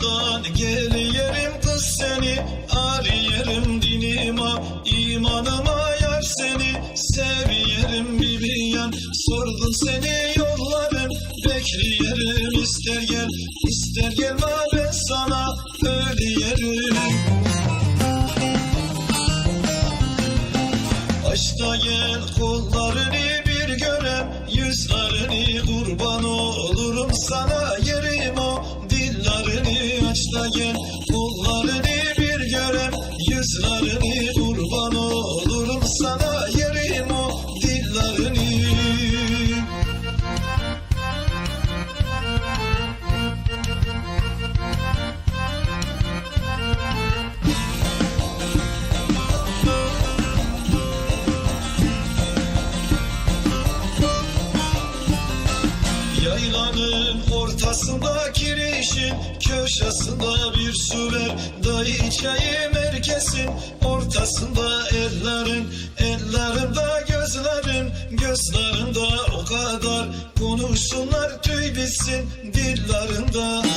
dünyadan Gel yerim kız seni Ar yerim dinima imanıma yar seni Sev yerim bibiyan. Sordum seni yolların Bekleyerim ister gel ister gelme ben sana Öleyerim Aşkta gel kollarını bir görem Yüzlerini kurban ol. Yaylanın ortasında kirişin Köşesinde bir su ver. Dayı içeyim herkesin Ortasında ellerin. Ellerimde gözlerin Gözlerinde o kadar. Konuşsunlar tüy bitsin Dillerinde.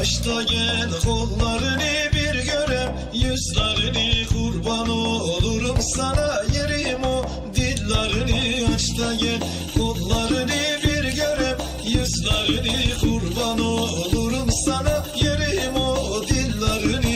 Aç da gel kollarını bir görem Yüzlerini kurban olurum sana gel Kollarını bir görem. Yüzlerini kurban olurum sana Yerim o dillerini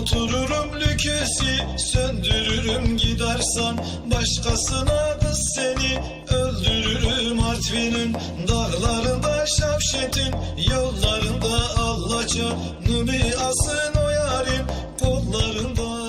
otururum lüküsi Söndürürüm gidersen. Başkasına kız seni Öldürürüm Artvin'in. Dağlarında Şavşet'in Yollarında Allaça Numi asın o yarim Kollarında